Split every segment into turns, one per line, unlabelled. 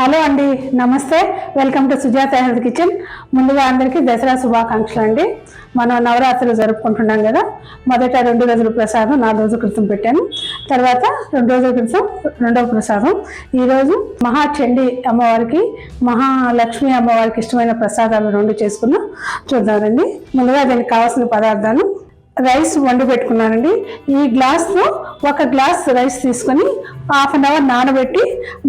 Hello అండి నమస్తే. Welcome to Sujatha health kitchen ముందుగా అందరికీ దసరా శుభాకాంక్షలు అండి. మనం నవరాత్రులు జరుపుకుంటున్నాం కదా. మొదట రెండు రోజుల ప్రసాదం నాలుగు రోజుల క్రితం పెట్టాను. తర్వాత రెండు రోజుల క్రితం రెండవ ప్రసాదం. ఈరోజు మహాచండి అమ్మవారికి మహాలక్ష్మి అమ్మవారికి ఇష్టమైన ప్రసాదాలు రెండు చేసుకున్నాం చూద్దామండి. ముందుగా దీనికి కావాల్సిన పదార్థాలు. రైస్ వండి పెట్టుకున్నానండి. ఈ గ్లాస్లో ఒక గ్లాస్ రైస్ తీసుకొని హాఫ్ అన్ అవర్ నానబెట్టి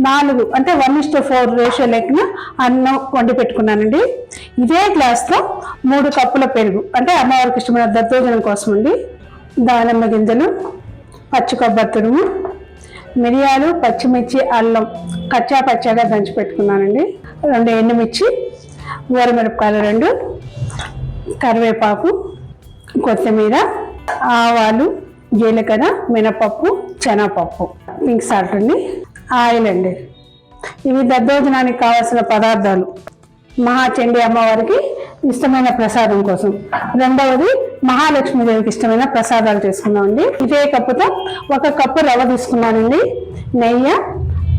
నాలుగు అంటే one is to four ratio లెక్కన అన్నం వండి పెట్టుకున్నానండి. ఇదే గ్లాస్తో మూడు కప్పుల పెరుగు అంటే అమ్మవారికి ఇష్టమైన దద్దోజనం కోసం అండి. దానిమ్మ గింజలు పచ్చి కొబ్బరి తురుము మిరియాలు పచ్చిమిర్చి అల్లం కచ్చా పచ్చాగా దంచి పెట్టుకున్నానండి. రెండు ఎండుమిర్చి ఊరమిరపకాయలు రెండు కరివేపాకు కొత్తిమీర ఆవాలు జీలకర్ర మినపప్పు శనగపప్పు. మిక్స్ సాల్ట్ అండి ఆయిల్ అండి. ఇవి దద్దోజనానికి కావాల్సిన పదార్థాలు. మహాచండి అమ్మవారికి ఇష్టమైన ప్రసాదం కోసం. రెండవది మహాలక్ష్మీదేవికి ఇష్టమైన ప్రసాదాలు చేసుకున్నామండి ఇదే కప్పుతో ఒక కప్పు రవ్వ తీసుకున్నానండి. నెయ్యి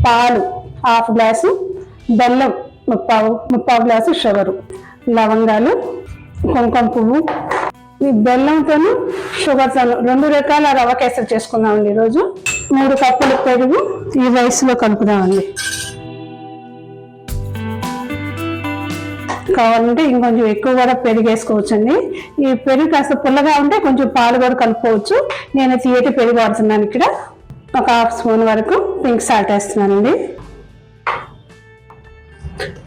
పాలు హాఫ్ గ్లాసు బెల్లం ముప్పావు ముప్పావు గ్లాసు షుగరు. లవంగాలు కుంకుమ పువ్వు ఈ బెల్లంతోను షుగర్తోను రెండు రకాల రవ్వ కేసరి చేసుకుందామండి ఈరోజు. మూడు కప్పులు పెరుగు ఈ రైస్లో కలుపుదామండి. కావాలంటే ఇంకొంచెం ఎక్కువ కూడా పెరుగు వేసుకోవచ్చండి. ఈ పెరుగు కాస్త పుల్లగా ఉంటే కొంచెం పాలు కూడా కలుపుకోవచ్చు. నేను తీయటి పెరుగు వాడుతున్నాను ఇక్కడ. ఒక హాఫ్ స్పూన్ వరకు పింక్ సాల్ట్ వేస్తున్నానండి.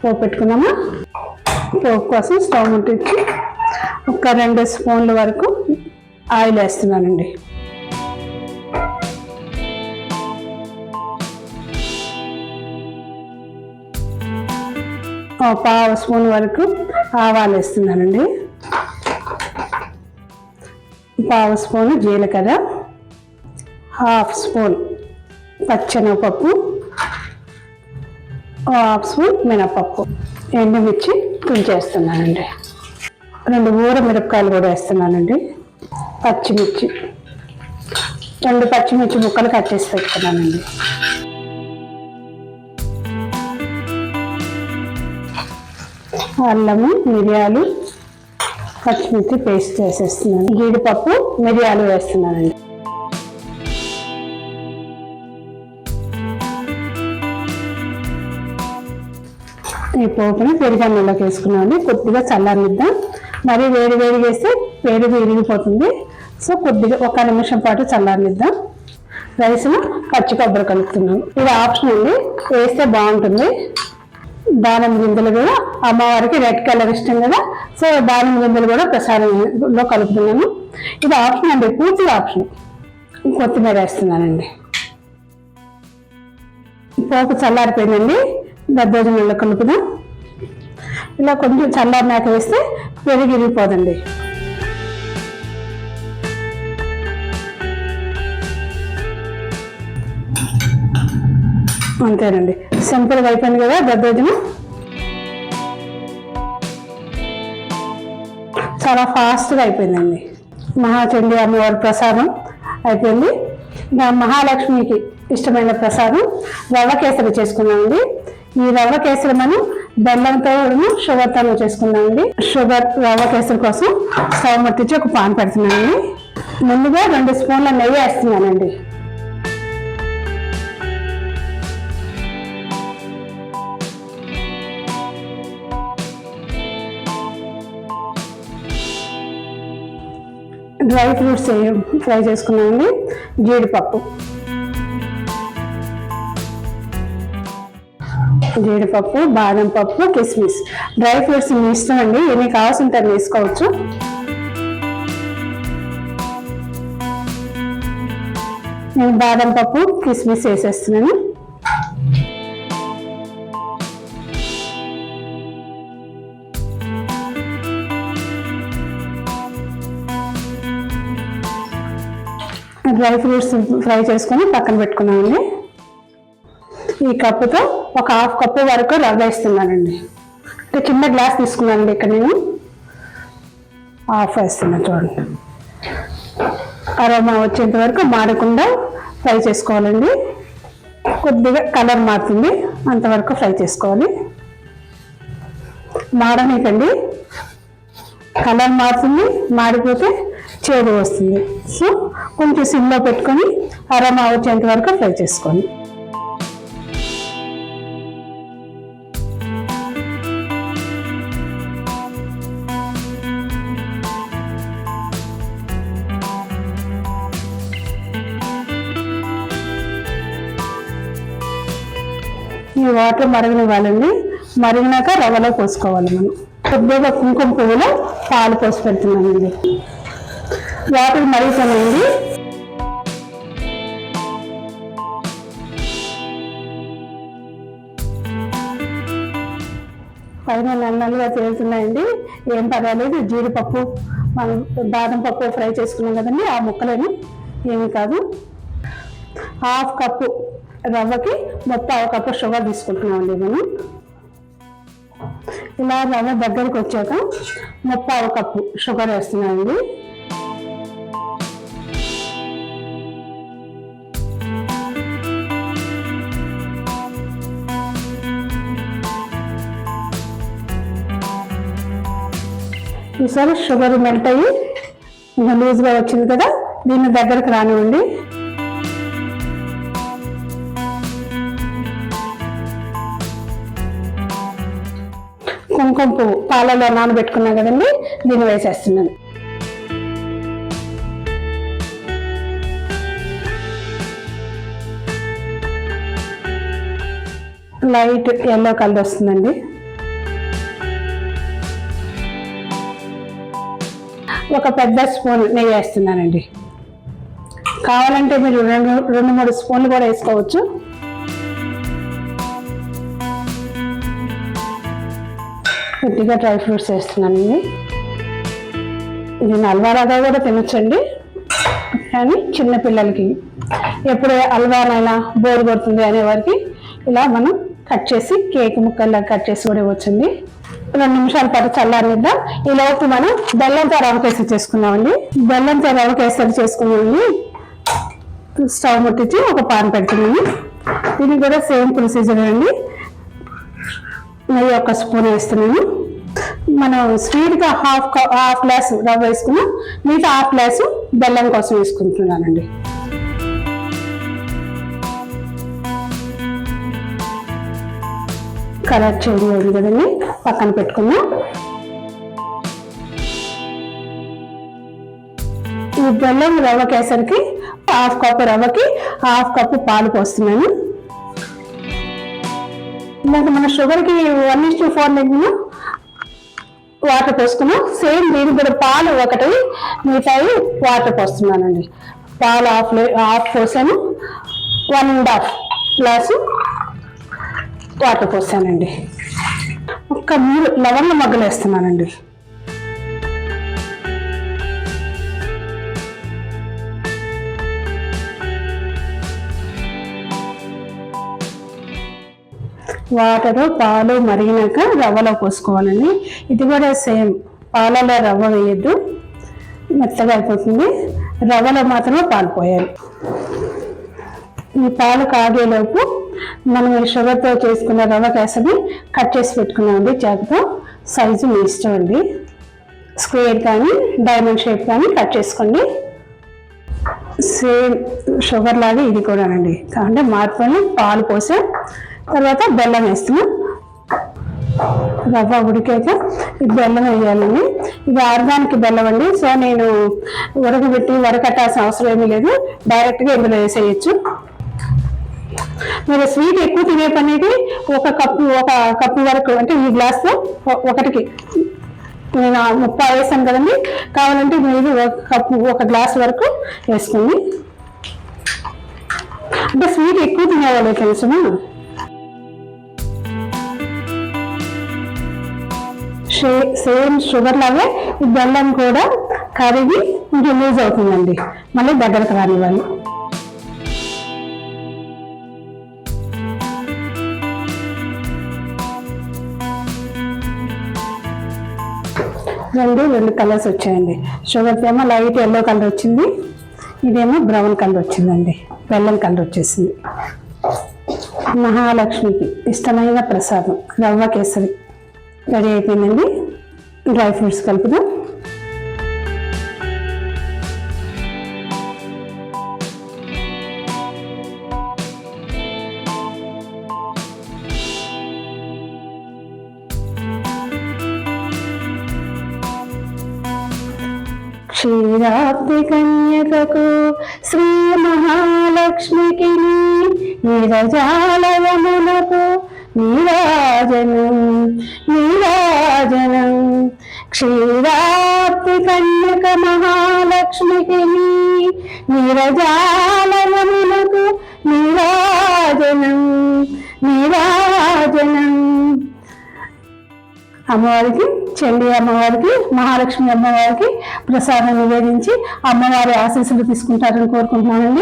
పోపు పెట్టుకున్నామా పోపు కోసం స్టవ్ ముట్టించి ఒక రెండు స్పూన్ల వరకు ఆయిల్ వేస్తున్నానండి. పావు స్పూన్ వరకు ఆవాలు వేస్తున్నానండి. పావు స్పూన్ జీలకర్ర హాఫ్ స్పూన్ పచ్చెనగపప్పు హాఫ్ స్పూన్ మినపప్పు ఎండుమిర్చి తుంచేస్తున్నానండి. రెండు ఊర మిరపకాయలు కూడా వేస్తున్నానండి. పచ్చిమిర్చి. రెండు పచ్చిమిర్చి ముక్కలు కట్ చేసి పెట్టుకున్నానండి. అల్లము మిరియాలు పచ్చిమిర్చి పేస్ట్ వేసేస్తున్నాను జీడిపప్పు మిరియాలు వేస్తున్నానండి. ఈ పోపుని పెరుగన్నంలోకి వేసుకున్నాను కొద్దిగా చల్లారిద్దాం మరి వేడి వేడి వేస్తే పెరుగు ఇరిగిపోతుంది సో కొద్దిగా ఒక నిమిషం పాటు చల్లారనిద్దాం. రైస్ను పచ్చి కొబ్బరి కలుపుతున్నాను. ఇది ఆప్షన్ అండి. వేస్తే బాగుంటుంది. దానిమ్మ గింజలు కూడా అమ్మవారికి రెడ్ కలర్ ఇష్టం కదా. సో దానిమ్మ గింజలు కూడా ప్రసాదంలో కలుపుతున్నాను. ఇది ఆప్షన్ అండి. పూర్తిగా ఆప్షన్. కొత్తిమీర వేస్తున్నానండి. పోపు చల్లారిపోయిందండి. దద్దోజనంలో కలుపుదాం. ఇలా కొంచెం చల్లారినాక వేస్తే పెరిగిరిగిపోదండి అంతేనండి. సింపుల్గా అయిపోయింది కదా దద్దోజనం చాలా ఫాస్ట్గా అయిపోయిందండి. మహాచండి అమ్మవారి ప్రసాదం అయిపోయింది. నా మహాలక్ష్మికి ఇష్టమైన ప్రసాదం రవ్వ కేసరి చేసుకున్నామండి ఈ రవ్వ కేసరి మనం బెల్లంతో షుగర్తో చేసుకున్నామండి షుగర్ రవ్వ కేసరి కోసం స్టవ్ మట్టించి ఒక పాన్ పెడుతున్నానండి. ముందుగా రెండు స్పూన్ల నెయ్యి వేస్తున్నానండి. డ్రై ఫ్రూట్స్ ఫ్రై చేసుకున్నామండి జీడిపప్పు. జీడిపప్పు బాదం పప్పు కిస్మిస్. డ్రై ఫ్రూట్స్ మీ ఇష్టం అండి. ఇవి కావాల్సిన అన్ని వేసుకోవచ్చు. నేను బాదం పప్పు కిస్మిస్ వేసేస్తున్నాను. డ్రై ఫ్రూట్స్ ఫ్రై చేసుకొని పక్కన పెట్టుకున్నామండి ఈ కప్పుతో ఒక హాఫ్ కప్పు వరకు రవ్వ వేస్తున్నానండి. అంటే చిన్న గ్లాస్ తీసుకున్నానండి ఇక్కడ నేను. ఆఫ్ వేస్తున్నాను చూడండి. అరోమా వచ్చేంత వరకు మాడకుండా ఫ్రై చేసుకోవాలండి. కొద్దిగా కలర్ మారుతుంది. అంతవరకు ఫ్రై చేసుకోవాలి. మాడనీకండి. కలర్ మారుతుంది. మాడిపోతే చేదు వస్తుంది. సో కొంచెం సిమ్లో పెట్టుకొని అరమా వచ్చేంత వరకు ఫ్రై చేసుకోండి. వాటర్ మరగనివ్వాలండి మరిగినాక రవ్వలో పోసుకోవాలి మనం. కొద్దిగా కుంకుమ పువ్వులో పాలు పోసి పెడుతున్నామండి వాటర్ మరుగుతున్నాయండి పైన నల్లగా తేలుతున్నాయండి. ఏం పర్వాలేదు జీడిపప్పు మనం బాదం పప్పు ఫ్రై చేసుకున్నాం కదండి ఆ ముక్కలేమి ఏమి కాదు. హాఫ్ కప్పు రవ్వకి మొత్తం ఒక కప్పు షుగర్ తీసుకుంటున్నామండి మనం ఇలా రవ్వ దగ్గరికి వచ్చాక మొత్తం ఒక కప్పు షుగర్ వేస్తున్నామండి ఈసారి షుగర్ మెల్ట్ అయ్యి ఇంకా లూజ్గా వచ్చింది కదా దీన్ని దగ్గరకు రానివ్వండి. కుంకుమ పువ్వు పాలలో నానబెట్టుకున్నా కదండి దీన్ని వేసేస్తున్నాను. లైట్ ఎల్లో కలర్ వస్తుందండి. ఒక పెద్ద స్పూన్ నెయ్యి వేస్తున్నానండి. కావాలంటే మీరు రెండు రెండు మూడు స్పూన్లు కూడా వేసుకోవచ్చు. కొద్దిగా డ్రై ఫ్రూట్స్ వేస్తున్నానండి ఇది నల్వారాగా కూడా తినొచ్చండి. కానీ చిన్నపిల్లలకి ఎప్పుడే అల్వారైనా అల్వానైనా బోర్ కొడుతుంది అనే వారికి ఇలా మనం కట్ చేసి కేక్ ముక్కల్లా కట్ చేసి కూడా ఇవ్వచ్చండి. రెండు నిమిషాల పాటు చల్లారిద్దాం ఈ లోపు మనం బెల్లంతో రవ కేసరి చేసుకున్నామండి బెల్లంతో రవ కేసరి చేసుకున్నామండి. స్టవ్ ముట్టించి ఒక పాన్ పెడుతున్నాము దీనికి కూడా సేమ్ ప్రొసీజర్ అండి. నెయ్యి ఒక స్పూన్ వేస్తున్నాను. మనం స్వీట్గా హాఫ్ హాఫ్ గ్లాస్ రవ్వ వేసుకున్నాం మిగతా హాఫ్ గ్లాసు బెల్లం కోసం వేసుకుంటున్నానండి. కలర్ చేంజ్ అయింది కదండి పక్కన పెట్టుకుందాం ఈ బెల్లం రవ్వ కేసరికి హాఫ్ కప్పు రవ్వకి హాఫ్ కప్పు పాలు పోస్తున్నాను. ఇందాక మన షుగర్కి వన్ ఇస్ టూ ఫోర్ నెగ్గిన వాటర్ పోసుకున్నాం. సేమ్ దీనికి కూడా పాలు ఒకటి మిగతాయి వాటర్ పోస్తున్నానండి. పాలు హాఫ్ హాఫ్ పోసాను. One and half glass water పోసానండి. ఒక్క నీళ్ళు లవంగ మగ్గలు వేస్తున్నానండి వాటరు పాలు మరిగినాక రవ్వలో పోసుకోవాలండి. ఇది కూడా సేమ్ పాలలో రవ్వ వేయద్దు. మెత్తగా అయిపోతుంది. రవ్వలో మాత్రమే పాలు పోయాలి. ఈ పాలు కాగేలోపు మనం షుగర్తో చేసుకున్న రవ్వ కేసని కట్ చేసి పెట్టుకున్నామండి చాకుతో సైజు మీ ఇష్టం అండి. స్క్వేర్ కానీ డైమండ్ షేప్ కానీ కట్ చేసుకోండి. సేమ్ షుగర్ లాగా ఇది కూడానండి. అంటే మార్పుని పాలు పోసే తర్వాత బెల్లం వేస్తున్నాం. రవ్వ ఉడికాక ఈ బెల్లం వేయాలండి ఇది ఆర్గానిక్ బెల్లం అండి. సో నేను ఉడకబెట్టి వడకట్టాల్సిన అవసరం ఏమీ లేదు. డైరెక్ట్గా ఇందులో వేసేయచ్చు. మీరు స్వీట్ ఎక్కువ తినే పనికి ఒక కప్పు ఒక కప్పు వరకు అంటే ఈ గ్లాస్తో ఒకటికి. నేను ఆ ముప్పై వేసాను కదండి. కావాలంటే మీరు ఒక కప్పు ఒక గ్లాస్ వరకు వేసుకోండి. అంటే స్వీట్ ఎక్కువ తినేవాళ్ళు తెలుసునా షే- సేమ్ షుగర్ లాగే బెల్లం కూడా కరిగి ఇంకా లూజ్ అవుతుందండి. మళ్ళీ దగ్గరకు రానివ్వాలి రెండు రెండు కలర్స్ వచ్చాయండి. షుగర్ ఏమో లైట్ ఎల్లో కలర్ వచ్చింది. ఇదేమో బ్రౌన్ కలర్ వచ్చిందండి. బెల్లం కలర్ వచ్చేసింది. మహాలక్ష్మికి ఇష్టమైన ప్రసాదం రవ్వ కేసరి. రెడీ అయిపోయిందండి. డ్రై ఫ్రూట్స్ కలుపుదాం. క్షీరాబ్ది కన్యకకు శ్రీ మహాలక్ష్మికి నిరజాలయమునకు నీరాజనం. నీరాజనం క్షీరాబ్ది కన్యక మహాలక్ష్మికి నిరజాలయమునకు నీరాజనం నీరాజనం. అమ్మవారికి చండీ అమ్మవారికి మహాలక్ష్మి అమ్మవారికి ప్రసాదం నివేదించి అమ్మవారి ఆశీస్సులు తీసుకుంటారని కోరుకుంటున్నానండి.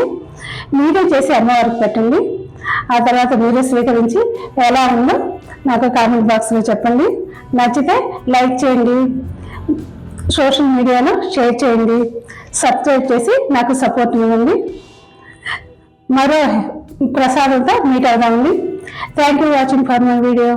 మీరే చేసి అమ్మవారికి పెట్టండి. ఆ తర్వాత మీరే స్వీకరించి ఎలా ఉందో నాకు కామెంట్ బాక్స్లో చెప్పండి. నచ్చితే లైక్ చేయండి. సోషల్ మీడియాలో షేర్ చేయండి. సబ్స్క్రైబ్ చేసి నాకు సపోర్ట్ ఇవ్వండి. మరో ప్రసాదంతో meet అవుదామండి. Thank you watching for my video